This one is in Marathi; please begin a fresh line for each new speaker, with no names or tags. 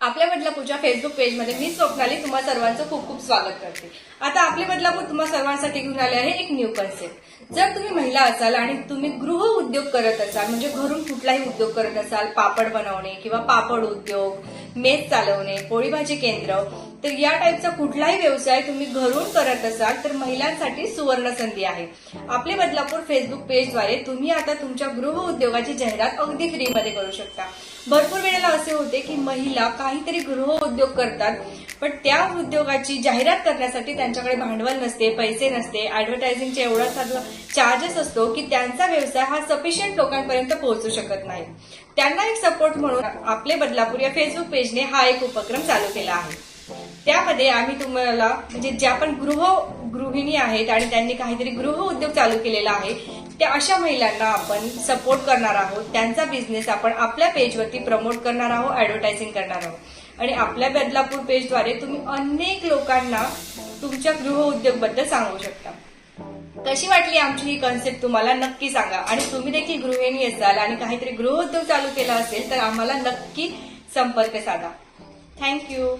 आपल्या बदलापूरच्या फेसबुक पेजमध्ये मी स्वप्नाली तुम्हा सर्वांचं खूप खूप स्वागत करते. आता आपले बदलापूर तुम्हा सर्वांसाठी घेऊन आले आहे एक न्यू कन्सेप्ट जर तुम्ही महिला असाल आणि तुम्ही गृह उद्योग करत असाल म्हणजे घरून कुठलाही उद्योग करत असाल पापड बनवणे किंवा पापड उद्योग मेस चालवणे पोळी भाजी केंद्र तर या टाईपचा कुठलाही व्यवसाय तुम्ही घरून करत असाल तर महिलांसाठी सुवर्ण संधी आहे. आपले बदलापूर फेसबुक पेजद्वारे तुम्ही आता तुमच्या गृह उद्योगाची जाहिरात अगदी फ्रीमध्ये करू शकता. भरपूर वेळेला असे होते की महिला काहीतरी गृह उद्योग करतात पण त्या उद्योगाची जाहिरात करण्यासाठी त्यांच्याकडे भांडवल नसते पैसे नसते. ऍडव्हर्टायझिंगचे एवढा साधा चार्जेस असतो की त्यांचा व्यवसाय हा सफिशियंट लोकांपर्यंत पोहोचू शकत नाही. त्यांना एक सपोर्ट म्हणून आपले बदलापूर या फेसबुक पेजने हा एक उपक्रम चालू केला आहे. त्यामध्ये आम्ही तुम्हाला म्हणजे ज्या पण गृह गृहिणी आहेत आणि त्यांनी काहीतरी गृह उद्योग चालू केलेला आहे त्या अशा महिलांना आपण सपोर्ट करणार आहोत. त्यांचा बिझनेस आपण आपल्या पेजवरती प्रमोट करणार आहोत ऍडव्हर्टायझिंग करणार आहोत. आणि आपल्या बदलापूर पेजद्वारे तुम्ही अनेक लोकांना तुमच्या गृह उद्योगबद्दल सांगू शकता. कशी वाटली आमची ही कन्सेप्ट तुम्हाला नक्की सांगा. आणि तुम्ही देखील गृहिणी असाल आणि काहीतरी गृह उद्योग चालू केला असेल तर आम्हाला नक्की संपर्क साधा. थँक्यू